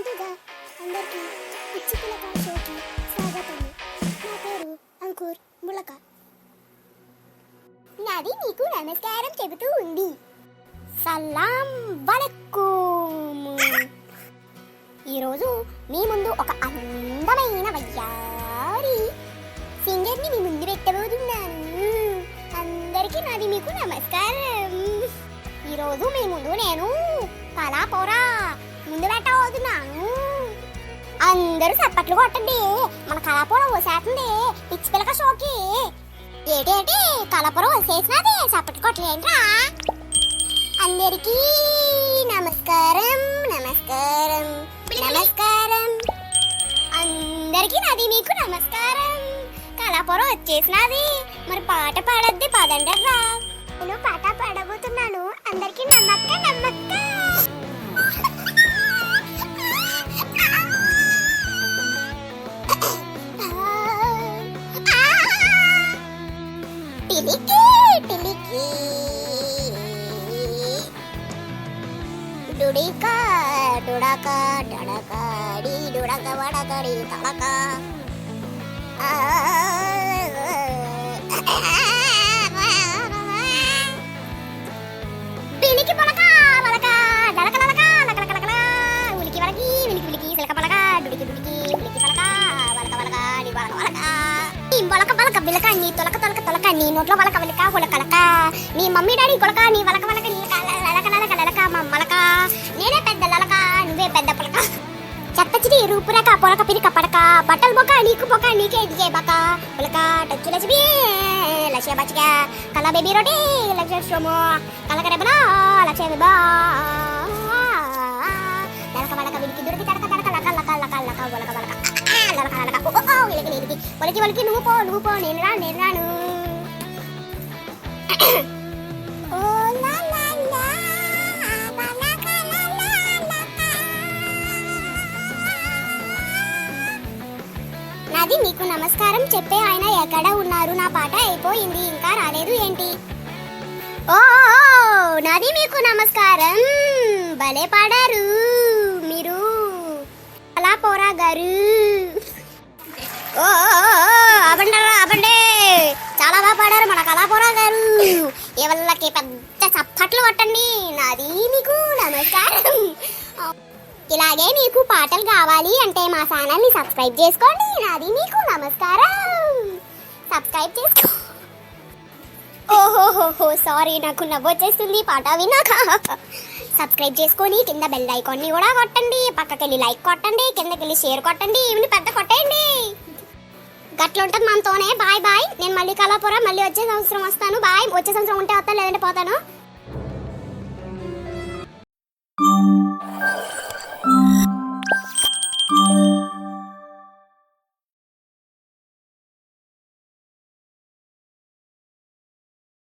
ముందుగా అందరికీ పిచ్చిపిలక షోకి స్వాగతం. నా పేరు అంకుర్ ములక. నది నీకు నమస్కారం చెబుతూ ఉంది. సలాం వలక్కుం ఈరోజు మీ ముందు ఒక అందమైన వయ్యారి సింగర్ని మీ ముందు పెట్టబోతున్నాను. అందరికీ నాది మీకు నమస్కారం. ఈరోజు మీ ముందు నేను కళాపోరా ముందు పెట్టబోతున్నాను అందరూ చప్పట్లు కొట్టండి. మన కళాపురం వసేస్తుంది పిచ్చి పిల్లక షోకి. ఏటేటి కళాపురం వసేసినది చప్పట్లు కొట్టలేంట్రా? అందరికీ నమస్కారం నమస్కారం నమస్కారం. అందరికీ నాది మీకు నమస్కారం. కళాపురం వచ్చేసినది. మరి పాట పాడద్ది పదండర్రా నేను పాట పాడబోతున్నాను. అందరికీ నమ్మక్క నమ్మక్క టిలికి టిలికి డుడిక డుడక డడక డి డుడక వడకడి తడక ఆ, పిలికి పలక పలక డలక లలక లక లక లక ఉలికి వలకి విలికి విలికి సిలక పలక డుడికి డుడికి ఉలికి పలక వలక వలక డి వలక వలక నీ వలక వలక బిలక నీ తొలక తొలక తొలక నీ నోట్లో వలక వలక హులక లక నీ మమ్మీ డాడీ కొలక నీ వలక వలక నీ లలక లలక లలక మమ్మలక నేనే పెద్ద లలక నువ్వే పెద్ద పలక. చెత్త చిటి రూపురక పొలక పిరిక పడక. బట్టలు బొక్క నీకు బొక్క నీకే దిగే బక. పులక టచ్చు లక్ష్మి లక్ష్య బచ్చిక. కల బేబీ రోటి లక్ష్య సోమో కలక రెబలా లక్ష్య విబా లలక వలక విడికి దొరికి తడక తడక లక లక లక లక వలక వలక. లలక లలక. ఓ ఓ ఇలకి ఇలకి వలకి వలకి నువ్వు పో నువ్వు పో నేను రా నేను రాను. నాది నీకు నమస్కారం చెప్పే ఆయన ఎక్కడ ఉన్నారు? నా పాట అయిపోయింది ఇంకా రాలేదు ఏంటి? ఓ నాది మీకు నమస్కారం. భలే పాడారు మీరు. అలా పోరా గారు. ఓ అబండరా అబండే చాలా బాగా పాడారు మన కళాపోరా ఎవళ్ళకి పెద్ద చప్పట్లు కొట్టండి. నాది మీకు నమస్కారం. ఇలాగే మీకు పాటలు కావాలి అంటే మా ఛానల్ని సబ్స్క్రైబ్ చేసుకోండి. నాది మీకు నమస్కారం. సబ్స్క్రైబ్ చేసుకో. ఓహోహోహో సారీ నాకు నవ్వొచ్చేస్తుంది పాట వినాక సబ్స్క్రైబ్ చేసుకొని కింద బెల్ ఐకాన్ని కూడా కొట్టండి. పక్కకెళ్ళి లైక్ కొట్టండి. కిందకెళ్ళి షేర్ కొట్టండి. ఇవి పెద్ద కొట్టేయండి. గట్ల ఉంటుంది మనతోనే. Bye bye. నేను మళ్ళీ కళాపురం మళ్ళీ వచ్చే సంవత్సరం వస్తాను. బాయ్. వచ్చే సంవత్సరం ఉంటే వస్తాను లేదంటే పోతాను.